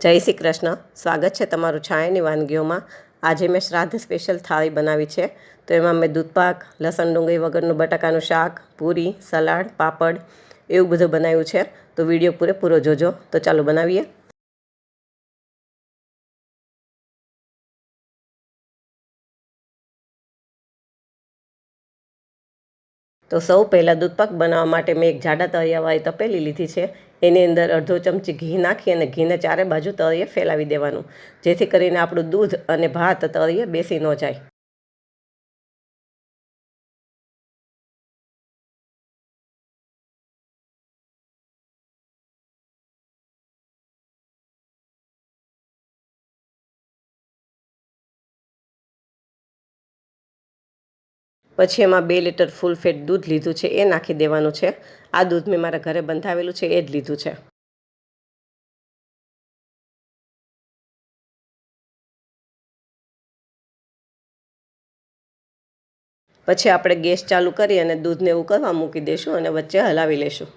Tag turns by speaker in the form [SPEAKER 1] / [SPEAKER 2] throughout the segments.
[SPEAKER 1] જય શ્રી કૃષ્ણ. સ્વાગત છે તમારું છાયાની વાનગીઓમાં. આજે મેં શ્રાદ્ધ સ્પેશિયલ થાળી બનાવી છે. તો એમાં મેં દૂધપાક લસણ ડુંગળી વગરનું બટાકાનું શાક, પૂરી, સલાડ, પાપડ એવું બધું બનાવ્યું છે. તો વીડિયો પૂરેપૂરો જોજો. તો ચાલો બનાવીએ. તો સૌ પહેલાં દૂધપાક બનાવવા માટે મેં એક જાડા તળિયાવાળી તપેલી લીધી છે. એની અંદર અડધો ચમચી ઘી નાખી અને ઘીને ચારે બાજુ તળિયે ફેલાવી દેવાનું, જેથી કરીને આપણું દૂધ અને ભાત તળિયે બેસી ન જાય. પછી એમાં બે લીટર ફૂલ ફેટ દૂધ લીધું છે, એ નાખી દેવાનું છે. આ દૂધ મેં મારા ઘરે બંધાવેલું છે, એ જ લીધું છે. પછી આપણે ગેસ ચાલુ કરી અને દૂધને ઉકળવા મૂકી દઈશું અને વચ્ચે હલાવી લઈશું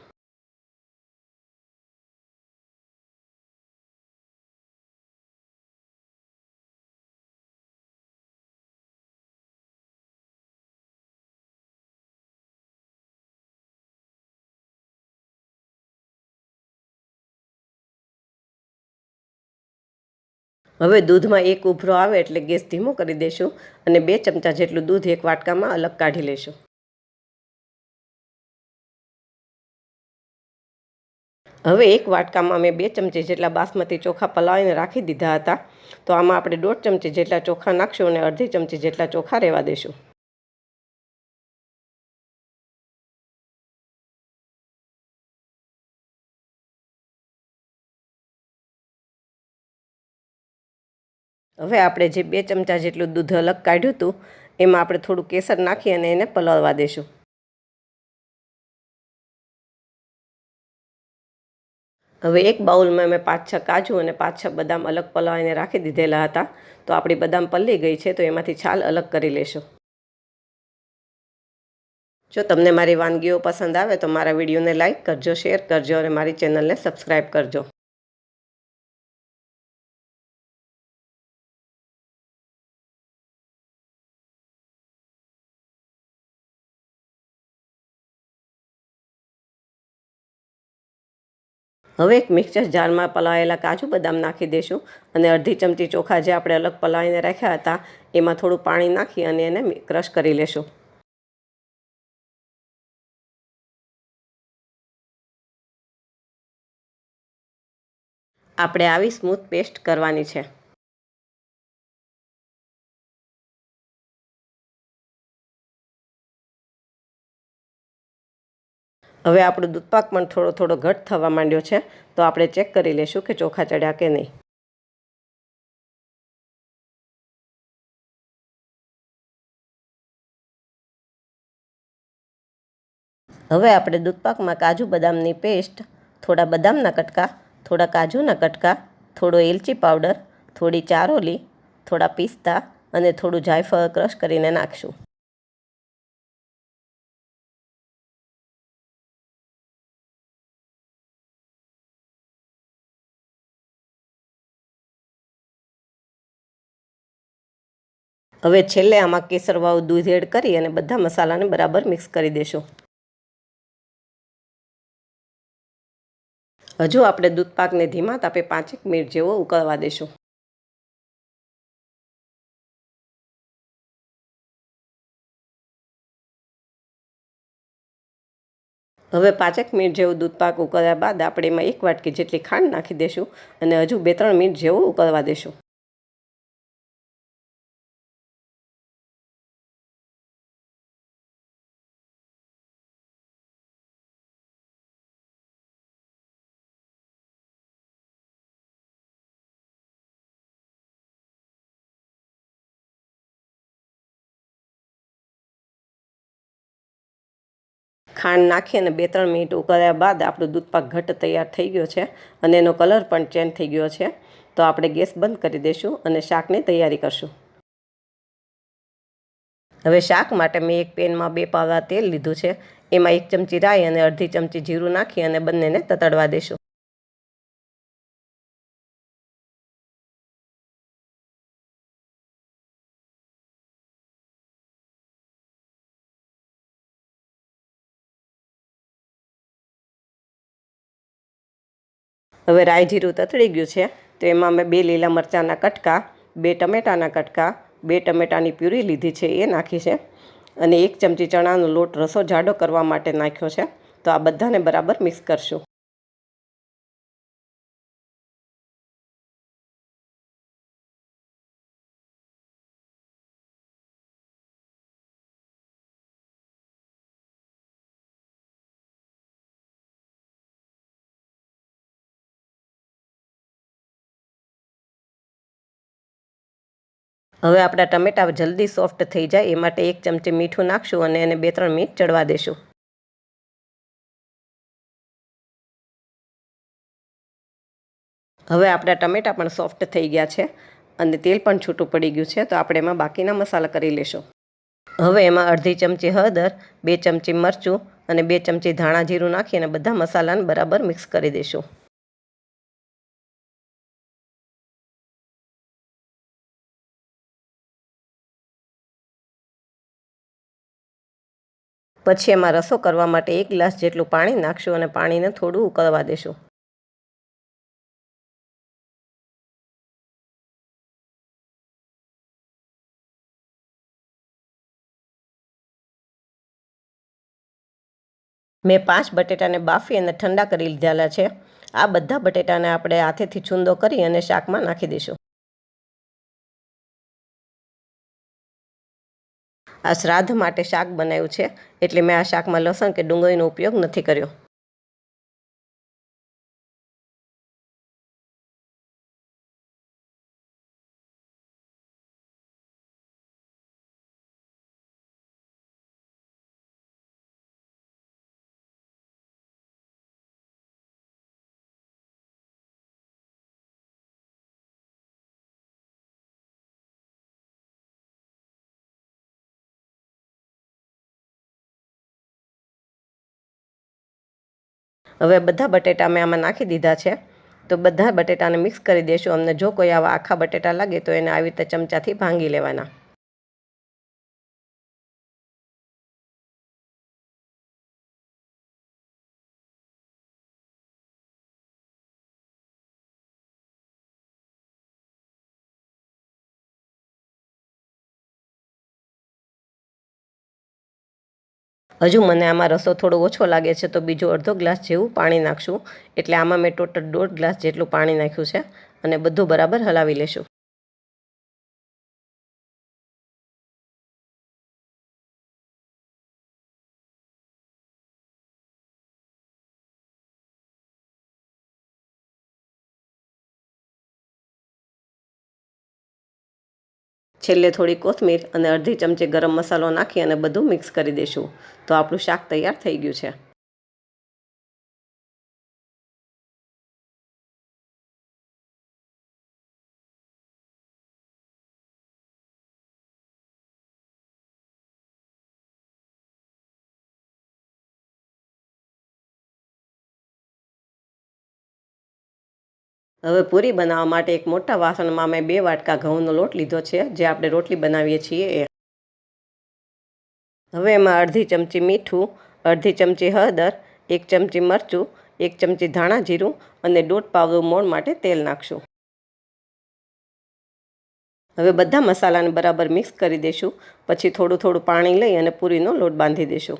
[SPEAKER 1] હવે દૂધમાં એક ઉભરો આવે એટલે ગેસ ધીમો કરી દઈશું અને બે ચમચા જેટલું દૂધ એક વાટકામાં અલગ કાઢી લઈશું હવે એક વાટકામાં મેં બે ચમચી જેટલા બાસમતી ચોખા પલાળીને રાખી દીધા હતા. તો આમાં આપણે દોઢ ચમચી જેટલા ચોખા નાખશું અને અડધી ચમચી જેટલા ચોખા રહેવા દઈશું હવે આપણે જે બે ચમચા જેટલું દૂધ અલગ કાઢ્યું હતું, એમાં આપણે થોડું કેસર નાખી અને એને પલાળવા દઈશું હવે એક બાઉલમાં મેં પાંચ છ કાજુ અને પાંચ છ બદામ અલગ પલાળીને રાખી દીધેલા હતા. તો આપણી બદામ પલ્લી ગઈ છે, તો એમાંથી છાલ અલગ કરી લેશું. જો તમને મારી વાનગીઓ પસંદ આવે તો મારા વિડીયોને લાઇક કરજો, શેર કરજો અને મારી ચેનલને સબસ્ક્રાઈબ કરજો. હવે એક મિક્સર જારમાં પલાળેલા કાજુ બદામ નાખી દઈશું અને અડધી ચમચી ચોખા જે આપણે અલગ પલાળીને રાખ્યા હતા, એમાં થોડું પાણી નાખી અને એને ક્રશ કરી લેશું. આપણે આવી સ્મૂથ પેસ્ટ કરવાની છે. હવે આપણું દૂધપાક પણ થોડો થોડો ઘટ થવા માંડ્યો છે, તો આપણે ચેક કરી લઈશું કે ચોખા ચડ્યા કે નહીં. હવે આપણે દૂધપાકમાં કાજુ બદામની પેસ્ટ, થોડા બદામના કટકા, થોડા કાજુના કટકા, થોડો એલચી પાવડર, થોડી ચારોલી થોડા પિસ્તા અને થોડું જાયફળ ક્રશ કરીને નાખશું. હવે છેલ્લે આમાં કેસરવાળું દૂધ એડ કરી અને બધા મસાલાને બરાબર મિક્સ કરી દેશું. હજુ આપણે દૂધ પાકને ધીમા તાપે પાંચેક મિનિટ જેવો ઉકળવા દેશું. હવે પાંચેક મિનિટ જેવું દૂધ પાક ઉકળ્યા બાદ આપણે એમાં એક વાટકી જેટલી ખાંડ નાખી દઈશું અને હજુ બે ત્રણ મિનિટ જેવું ઉકળવા દેશું. ખાંડ નાખી અને બે ત્રણ મિનિટ ઉકળ્યા બાદ આપણું દૂધપાક ઘટ તૈયાર થઈ ગયો છે અને એનો કલર પણ ચેન્જ થઈ ગયો છે. તો આપણે ગેસ બંધ કરી દઈશું અને શાકની તૈયારી કરશું. હવે શાક માટે મેં એક પેનમાં બે પાવા તેલ લીધું છે. એમાં એક ચમચી રાઈ અને અડધી ચમચી જીરું નાખી અને બંનેને તતડવા દઈશું. હવે રાઈ જીરું તતડી ગયું છે, તો એમાં મેં બે લીલા મરચાંના કટકા, બે ટમેટાના કટકા, બે ટમેટાની પ્યુરી લીધી છે, એ નાખી છે. અને એક ચમચી ચણાનો લોટ રસો જાડો કરવા માટે નાખ્યો છે, તો આ બધાને બરાબર મિક્સ કરશું. હવે આપણા ટમેટા જલ્દી સોફ્ટ થઈ જાય, એ માટે એક ચમચી મીઠું નાખશું અને એને બે ત્રણ મિનિટ ચડવા દેશું. હવે આપણા ટમેટા પણ સોફ્ટ થઈ ગયા છે અને તેલ પણ છૂટું પડી ગયું છે, તો આપણે એમાં બાકીના મસાલા કરી લેશું. હવે એમાં અડધી ચમચી હળદર, બે ચમચી મરચું અને બે ચમચી ધાણા જીરું નાખી અને બધા મસાલાને બરાબર મિક્સ કરી દઈશું પછી એમાં રસો કરવા માટે એક ગ્લાસ જેટલું પાણી નાખશું અને પાણીને થોડું ઉકળવા દેશું. મેં પાંચ બટેટાને બાફી અને ઠંડા કરી લીધેલા છે. આ બધા બટેટાને આપણે હાથેથી છૂંદો કરી અને શાકમાં નાખી દઈશું આ શ્રાદ્ધ માટે શાક બનાવ્યું છે. એટલે મેં આ શાકમાં લસણ કે ડુંગળીનો ઉપયોગ નથી કર્યો. હવે બધા બટેટા મેં આમાં નાખી દીધા છે. તો બધા બટેટાને મિક્સ કરી દઈશું અમને જો કોઈ આવા આખા બટેટા લાગે તો એને આવી રીતે ચમચાથી ભાંગી લેવાના. હજુ મને આમાં રસો થોડો ઓછો લાગે છે, તો બીજો અડધો ગ્લાસ જેવું પાણી નાખશું. એટલે આમાં મેં ટોટલ દોઢ ગ્લાસ જેટલું પાણી નાખ્યું છે, અને બધું બરાબર હલાવી લેશું. છેલ્લે થોડી કોથમીર અને અડધી ચમચી ગરમ મસાલો નાખી અને બધું મિક્સ કરી દઈશું તો આપણું શાક તૈયાર થઈ ગયું છે. હવે પૂરી બનાવવા માટે એક મોટા વાસણમાં મેં બે વાટકા ઘઉંનો લોટ લીધો છે. જે આપણે રોટલી બનાવીએ છીએ એ. હવે એમાં અડધી ચમચી મીઠું, અડધી ચમચી હળદર, એક ચમચી મરચું, એક ચમચી ધાણા જીરું અને દોઢ પાવડું મોણ માટે તેલ નાખશું. હવે બધા મસાલાને બરાબર મિક્સ કરી દઈશું પછી થોડું થોડું પાણી લઈ અને પૂરીનો લોટ બાંધી દઈશું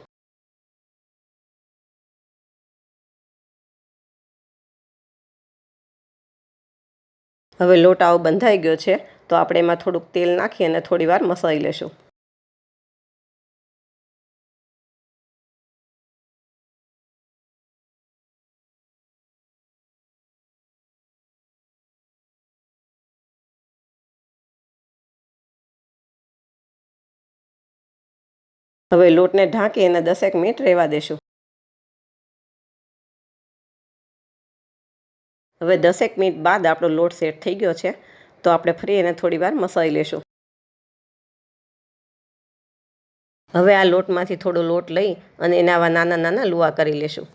[SPEAKER 1] હવે લોટ આવો બંધાઈ ગયો છે, તો આપણે એમાં થોડુંક તેલ નાખી અને થોડી વાર મસાઈ લેશું. હવે લોટને ઢાંકી અને દસેક મિનિટ રહેવા દેશું. હવે દસેક મિનિટ બાદ આપણો લોટ સેટ થઈ ગયો છે, તો આપણે ફરી એને થોડી વાર મસાઈ લેશું. હવે આ લોટમાંથી થોડો લોટ લઈ અને એના આવા નાના નાના લુવા કરી લેશું.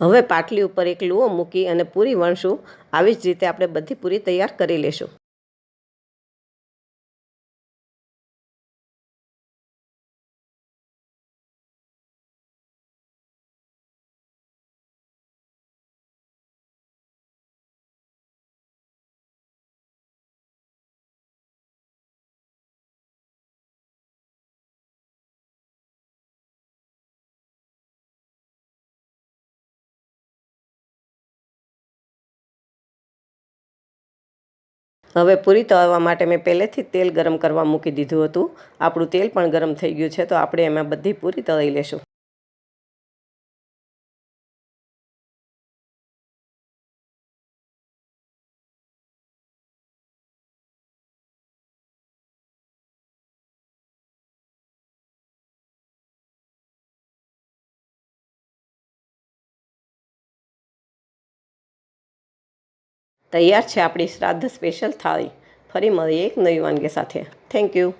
[SPEAKER 1] હવે પાટલી ઉપર એક લુઓ મૂકી અને પૂરી વણશું. આવી જ રીતે આપણે બધી પૂરી તૈયાર કરી લેશું. હવે પૂરી તળવા માટે મેં પહેલેથી તેલ ગરમ કરવા મૂકી દીધું હતું. આપણું તેલ પણ ગરમ થઈ ગયું છે, તો આપણે એમાં બધી પૂરી તળી લેશું. તૈયાર છે આપણી શ્રાદ્ધ સ્પેશિયલ થાળી. ફરી મળીએ એક નવી વાનગી સાથે. Thank you